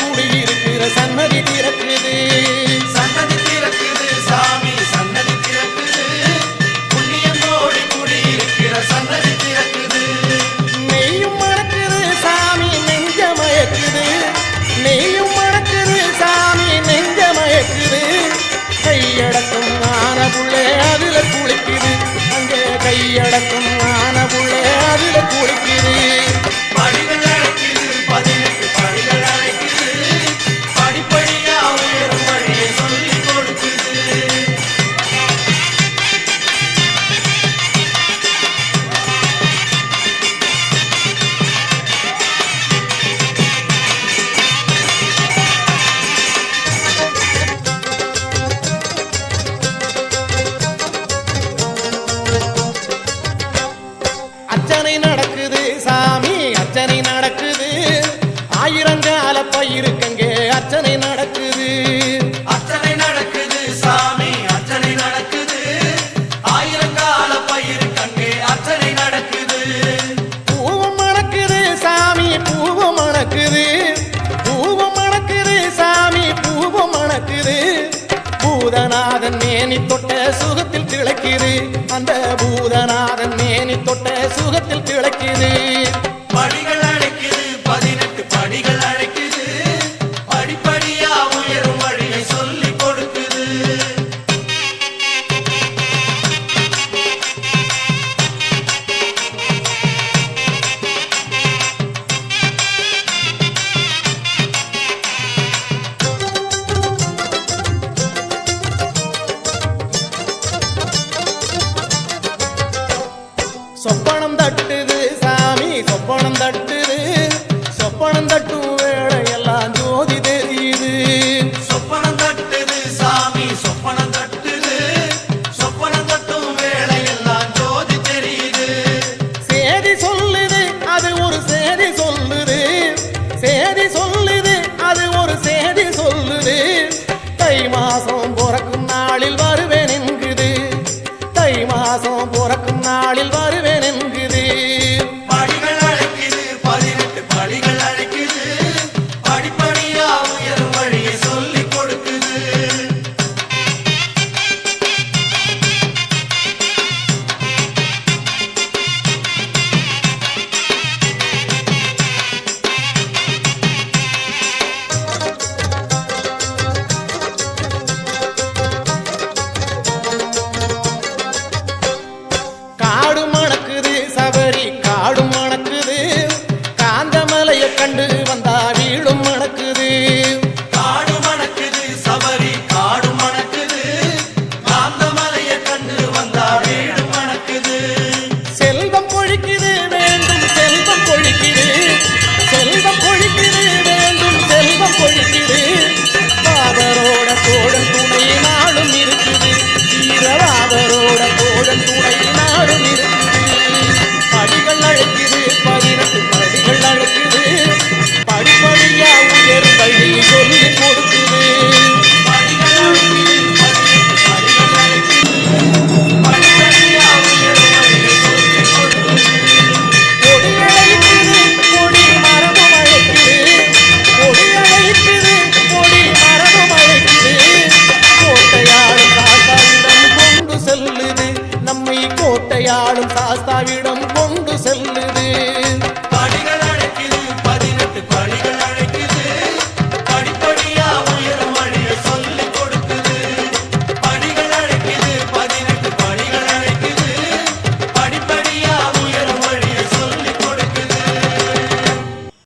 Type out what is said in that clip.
கூடியிருக்கிற சன்னதி திறக்குது. சன்னதி திறக்குது சாமி சன்னதி திறக்குது. புண்ணியங்கோடி கூடியிருக்கிற சன்னதி திறக்குது. நெய்யும் மணக்குது சாமி நெஞ்ச மயக்குது நெய்யும் மணக்குது சாமி நெஞ்ச மயக்குது கையடக்கம் அதுல குளிக்குது. அங்கே கையடக்கம் பூதநாதன் மேனி தொட்ட சுகத்தில் திளைக்குது. அந்த பூதநாதன் மேனி தொட்ட சுகத்தில் திளைக்குது. படிகள் அடைக்குது. பதினெட்டு படிகள் அடை பணம் தட்டு Liga கோட்டையாளும் சாஸ்தாவிடம் கொண்டு செல்லுது.